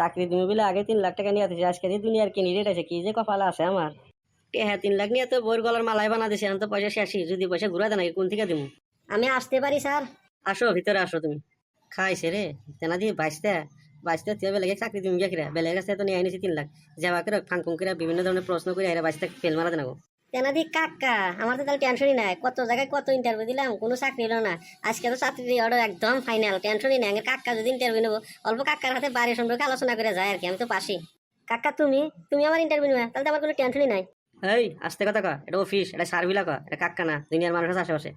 চাকরি তুমি বলে আগে তিন লাখ টাকা নিয়ে আসছে আজকে দিয়ে দুনিয়ার কিনি রেট আছে কি যে কপাল আছে আমার? হ্যাঁ তিন লাখ নিয়ে তো বইয়ের গলার মালাই বানা দিছে এখন তো পয়সা শেষই যদি পয়সা ঘুরা দেয় কোন থেকে দিব আমি আসতে পারি স্যার। আসো ভিতরে আসো তুমি। খাইছে রে তেনা দিয়ে বাইসতে বাইসতে তুই বেলেগে চাকরি তুমি গেছিরা বেলেগের কাছে তো নিয়ে আনিছি তিন লাখ। যাবা করে ফাঙ্কুম করে বিভিন্ন ধরনের প্রশ্ন করে এরা বাইসতে ফেল মারা দেনাগো তেনাদি কাকা? আমার তো তাহলে টেনশনই নাই। কত জায়গায় কত ইন্টারভিউ দিলাম কোনো চাকরি হলো না। আজকে তো চাকরি অর্ডার একদম ফাইনাল টেনশনই নাই। আমার কাকা যদি ইন্টারভিউ নেব অল্প কাকার হাতে বাড়ি সম্পর্কে আলোচনা করে যায় আর কি আমি তো পাশি। কাকা তুমি? তুমি আমার ইন্টারভিউ নেবে তাহলে তো আমার কোনো টেনশনই নাই। এই আস্তে কথা কয় এটা অফিস এটা সার্ভিলা কয় এটা কাক্কা না দুনিয়ার মানুষ আছে আশেপাশে।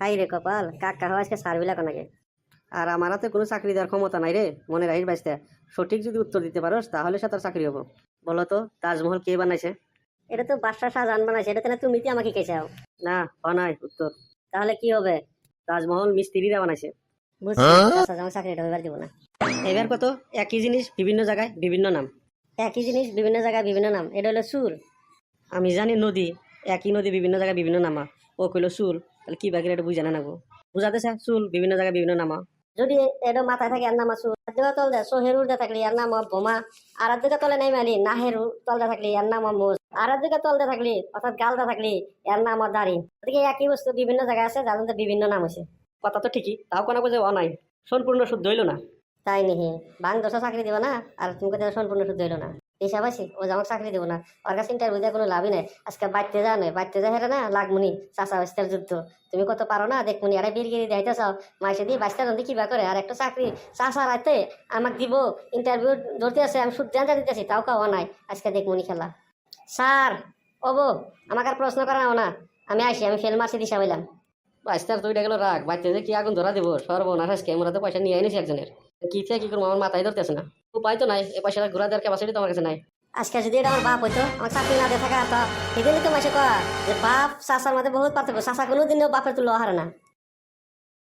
হাই রে কপাল কাকা হওয়া আজকে সার্ভিলা কোনাকে আর আমার হাতে কোনো চাকরি দেওয়ার ক্ষমতা নাই রে মনে রাখিস বাইসতে। সঠিক যদি উত্তর দিতে পারোস তাহলে সে তোর চাকরি হব। বলো তো তাজমহল কে বানাইছে? এটা তো বাদশা শাহজাহান বানাইছে এটা তাহলে তুমি আমাকে কে চাও না বানাই উত্তর। তাহলে কি হবে? তাজমহল মিস্ত্রিরা বানাইছে। আচ্ছা চাকরিটা এবার দিব না। এবার কত? একই জিনিস বিভিন্ন জায়গায় বিভিন্ন নাম। একই জিনিস বিভিন্ন জায়গায় বিভিন্ন নাম এটা হলো সুর। আমি জানি নদী একই নদী বিভিন্ন জায়গায় বিভিন্ন নামা। ও কইলো চুল তাহলে কি বাকি এটা বুঝে না নাগো? বুঝাতে চা চুল বিভিন্ন জায়গায় বিভিন্ন নামা। যদি এডো মাথায় থাকে আর নাম আসু দিকে তল দে সোহেরুর দে থাকলি আর নাম বোমা। আর আর দিকে তলে নাই মানি না হেরু তল দে থাকলি আর নাম মোজ। আর আর তল দে থাকলি অর্থাৎ গাল দে থাকলি এর নাম দাড়ি। ওদিকে একই বস্তু বিভিন্ন জায়গায় আছে যার মধ্যে বিভিন্ন নাম আছে কথা তো ঠিকই তাও কোনো যে অনাই সম্পূর্ণ শুদ্ধ হইল না? তাই নিহি বাং দশা চাকরি দিব না? আর তুমি কোথায় সম্পূর্ণ শুদ্ধ হইল না? আছে ও যে আমার চাকরি দিব না। ওর কাছে ইন্টারভিউ দিয়ে কোনো লাভই নাই। আজকে বাড়তে যা নয় বাড়তে যা হেরে না, লাগমুনি চাষা বাস্তার যুদ্ধ। তুমি কত পারো না, দেখমুনি, আরে বীরগিরি দেখাইতে চাও। মাসে দিয়ে বাস্তার নদী কিবা করে, আর একটা চাকরি। চাষা রাতে আমাকে দিব ইন্টারভিউ ধরতে আছে, আমি শুদ্ধ আনতে দিতেছি, তাও কাওয়া নাই। আজকে দেখমুনি খেলা। স্যার ওবো আমাকে আর প্রশ্ন করাও না। আমি আসি আমি ফেল মারছি, দিশা হইলাম বাইস্তার তুই গেলো রাখ বাচ্চা যে কি আগুন ধরা দেবো, সর্বনাশ, আজকে আমরা তো পয়সা নিয়ে এনেছি একজনের। কি কি করব, আমার মাথায় ধরতেছে না। উপায় তো নাই এ পয়সাটা ঘোরা দেওয়ার ক্যাপাসিটি তোমার কাছে নাই। আজকে যদি এটা আমার বাপ হইতো, আমার চাকরি না দিয়ে থাকা তো এগুলো তো মাসে কয়া যে বাপ চাষার মধ্যে বহুত পার্থক্য চাষা কোনো দিনও বাপের তুলো হারে না।